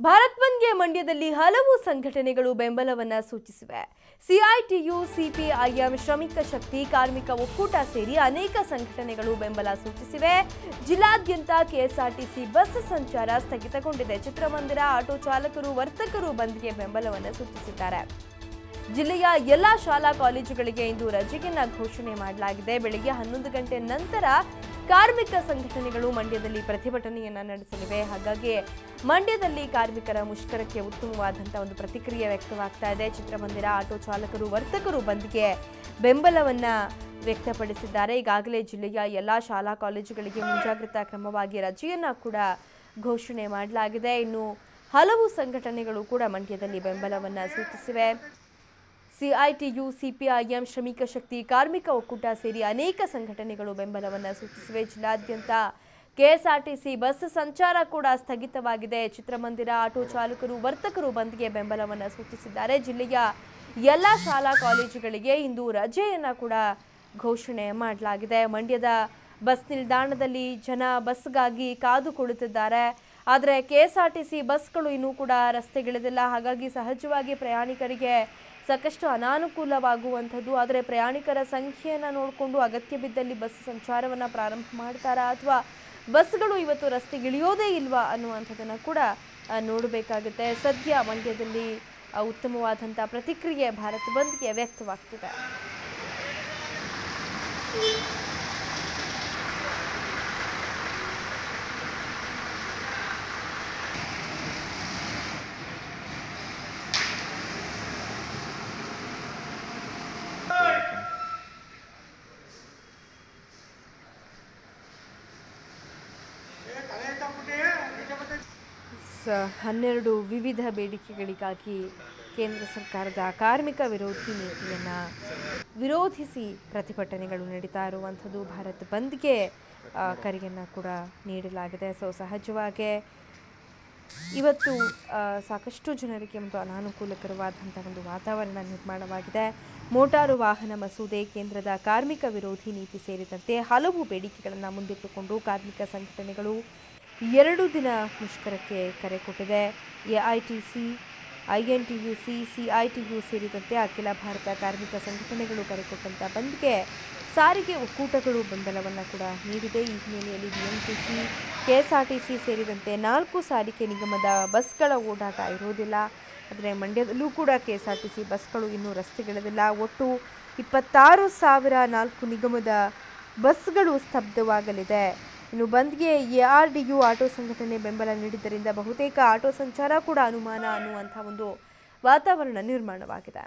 ಭಾರತ್ ಬಂದ್ಗೆ ಮಂಡ್ಯದಲ್ಲಿ ಹಲವು ಸಂಘಟನೆಗಳು ಬೆಂಬಲವನ್ನ ಸೂಚಿಸಿವೆ. ಸಿಐಟಿಯು, ಸಿಪಿಐಎಂ, ಶ್ರಮಿಕ ಶಕ್ತಿ, ಕಾರ್ಮಿಕ ಒಕ್ಕೂಟ ಸೇರಿ ಅನೇಕ ಸಂಘಟನೆಗಳು ಬೆಂಬಲ ಸೂಚಿಸಿವೆ. ಜಿಲ್ಲಾದ್ಯಂತ ಕೆಎಸ್ಆರ್ಟಿಸಿ ಬಸ್ ಸಂಚಾರ ಸ್ಥಗಿತಗೊಂಡಿದೆ. ಚಿತ್ರಮಂದಿರ, ಆಟೋ ಚಾಲಕರು, ವರ್ತಕರು ಬಂದ್ಗೆ ಬೆಂಬಲವನ್ನು ಸೂಚಿಸಿದ್ದಾರೆ. ಜಿಲ್ಲೆಯ ಎಲ್ಲ ಶಾಲಾ ಕಾಲೇಜುಗಳಿಗೆ ಇಂದು ರಜೆಯನ್ನ ಘೋಷಣೆ ಮಾಡಲಾಗಿದೆ. ಬೆಳಗ್ಗೆ ಹನ್ನೊಂದು ಗಂಟೆ ನಂತರ ಕಾರ್ಮಿಕ ಸಂಘಟನೆಗಳು ಮಂಡ್ಯದಲ್ಲಿ ಪ್ರತಿಭಟನೆಯನ್ನ ನಡೆಸಲಿವೆ. ಹಾಗಾಗಿ ಮಂಡ್ಯದಲ್ಲಿ ಕಾರ್ಮಿಕರ ಮುಷ್ಕರಕ್ಕೆ ಉತ್ತಮವಾದಂತಹ ಒಂದು ಪ್ರತಿಕ್ರಿಯೆ ವ್ಯಕ್ತವಾಗ್ತಾ ಇದೆ. ಚಿತ್ರಮಂದಿರ ಆಟೋ ಚಾಲಕರು, ವರ್ತಕರು ಬಂದ್ಗೆ ಬೆಂಬಲವನ್ನ ವ್ಯಕ್ತಪಡಿಸಿದ್ದಾರೆ. ಈಗಾಗಲೇ ಜಿಲ್ಲೆಯ ಎಲ್ಲ ಶಾಲಾ ಕಾಲೇಜುಗಳಿಗೆ ಮುಂಜಾಗ್ರತಾ ಕ್ರಮವಾಗಿ ರಜೆಯನ್ನ ಕೂಡ ಘೋಷಣೆ ಮಾಡಲಾಗಿದೆ. ಇನ್ನು ಹಲವು ಸಂಘಟನೆಗಳು ಕೂಡ ಮಂಡ್ಯದಲ್ಲಿ ಬೆಂಬಲವನ್ನ ಸೂಚಿಸಿವೆ. ಸಿಐಟಿಯು, ಸಿಪಿಐಎಂ, ಶ್ರಮಿಕ ಶಕ್ತಿ, ಕಾರ್ಮಿಕ ಒಕ್ಕೂಟ ಸೇರಿ ಅನೇಕ ಸಂಘಟನೆಗಳು ಬೆಂಬಲವನ್ನು ಸೂಚಿಸಿವೆ. ಜಿಲ್ಲಾದ್ಯಂತ ಕೆಎಸ್ಆರ್ಟಿಸಿ ಬಸ್ ಸಂಚಾರ ಕೂಡ ಸ್ಥಗಿತವಾಗಿದೆ. ಚಿತ್ರಮಂದಿರ ಆಟೋ ಚಾಲಕರು, ವರ್ತಕರು ಬಂದ್ಗೆ ಬೆಂಬಲವನ್ನು ಸೂಚಿಸಿದ್ದಾರೆ. ಜಿಲ್ಲೆಯ ಎಲ್ಲ ಶಾಲಾ ಕಾಲೇಜುಗಳಿಗೆ ಇಂದು ರಜೆಯನ್ನು ಕೂಡ ಘೋಷಣೆ ಮಾಡಲಾಗಿದೆ. ಮಂಡ್ಯದ ಬಸ್ ನಿಲ್ದಾಣದಲ್ಲಿ ಜನ ಬಸ್ಗಾಗಿ ಕಾದು ಕುಳಿತಿದ್ದಾರೆ ಆದರೆ K S R T C ಬಸ್ಗಳು ಇನ್ನೂ ಕೂಡ ರಸ್ತೆಗಿಳಿದಿಲ್ಲ. ಹಾಗಾಗಿ ಸಹಜವಾಗಿ ಪ್ರಯಾಣಿಕರಿಗೆ ಸಾಕಷ್ಟು ಅನಾನುಕೂಲವಾಗುವಂಥದ್ದು. ಆದರೆ ಪ್ರಯಾಣಿಕರ ಸಂಖ್ಯೆಯನ್ನು ನೋಡಿಕೊಂಡು ಅಗತ್ಯ ಬಿದ್ದಲ್ಲಿ ಬಸ್ ಸಂಚಾರವನ್ನು ಪ್ರಾರಂಭ ಮಾಡ್ತಾರಾ ಅಥವಾ ಬಸ್ಗಳು ಇವತ್ತು ರಸ್ತೆಗಿಳಿಯೋದೇ ಇಲ್ವಾ ಅನ್ನುವಂಥದ್ದನ್ನು ಕೂಡ ನೋಡಬೇಕಾಗುತ್ತೆ. ಸದ್ಯ ಮಂಡ್ಯದಲ್ಲಿ ಉತ್ತಮವಾದಂಥ ಪ್ರತಿಕ್ರಿಯೆ ಭಾರತ್ ಬಂದ್ಗೆ ವ್ಯಕ್ತವಾಗ್ತಿದೆ ಸ- ಹನ್ನೆರಡು ವಿವಿಧ ಬೇಡಿಕೆಗಳಿಗಾಗಿ ಕೇಂದ್ರ ಸರ್ಕಾರದ ಕಾರ್ಮಿಕ ವಿರೋಧಿ ನೀತಿಯನ್ನು ವಿರೋಧಿಸಿ ಪ್ರತಿಭಟನೆಗಳು ನಡೀತಾ ಇರುವಂಥದ್ದು. ಭಾರತ್ ಬಂದ್ಗೆ ಕರೆಯನ್ನು ಕೂಡ ನೀಡಲಾಗಿದೆ. ಸೊ, ಸಹಜವಾಗಿ ಇವತ್ತು ಸಾಕಷ್ಟು ಜನರಿಗೆ ಒಂದು ಅನಾನುಕೂಲಕರವಾದಂಥ ಒಂದು ವಾತಾವರಣ ನಿರ್ಮಾಣವಾಗಿದೆ. ಮೋಟಾರು ವಾಹನ ಮಸೂದೆ, ಕೇಂದ್ರದ ಕಾರ್ಮಿಕ ವಿರೋಧಿ ನೀತಿ ಸೇರಿದಂತೆ ಹಲವು ಬೇಡಿಕೆಗಳನ್ನು ಮುಂದಿಟ್ಟುಕೊಂಡು ಕಾರ್ಮಿಕ ಸಂಘಟನೆಗಳು ಎರಡು ದಿನ ಮುಷ್ಕರಕ್ಕೆ ಕರೆ ಕೊಟ್ಟಿದೆ. A I T C, I N T U C C I T U ಸೇರಿದಂತೆ ಅಖಿಲ ಭಾರತ ಕಾರ್ಮಿಕ ಸಂಘಟನೆಗಳು ಕರೆ ಕೊಟ್ಟಂಥ ಬಂದ್ಗೆ ಸಾರಿಗೆ ಒಕ್ಕೂಟಗಳು ಬೆಂಬಲವನ್ನು ಕೂಡ ನೀಡಿದೆ. ಈ ಹಿನ್ನೆಲೆಯಲ್ಲಿ N T C, K S R T C ಸೇರಿದಂತೆ ನಾಲ್ಕು ಸಾರಿಗೆ ನಿಗಮದ ಬಸ್ಗಳ ಓಡಾಟ ಇರೋದಿಲ್ಲ. ಆದರೆ ಮಂಡ್ಯದಲ್ಲೂ ಕೂಡ K S R T C ಬಸ್ಗಳು ಇನ್ನೂ ರಸ್ತೆಗಳಿಲ್ಲ ಒಟ್ಟು ಇಪ್ಪತ್ತಾರು ಸಾವಿರ ನಾಲ್ಕು ನಿಗಮದ ಬಸ್ಗಳು ಸ್ತಬ್ಧವಾಗಲಿದೆ. ಇನ್ನು ಬಂದ್ಗೆ ಎಆರ್ ಡಿ ಯು ಆಟೋ ಸಂಘಟನೆ ಬೆಂಬಲ ನೀಡಿದ್ದರಿಂದ ಬಹುತೇಕ ಆಟೋ ಸಂಚಾರ ಕೂಡ ಅನುಮಾನ ಅನ್ನುವಂಥ ಒಂದು ವಾತಾವರಣ ನಿರ್ಮಾಣವಾಗಿದೆ.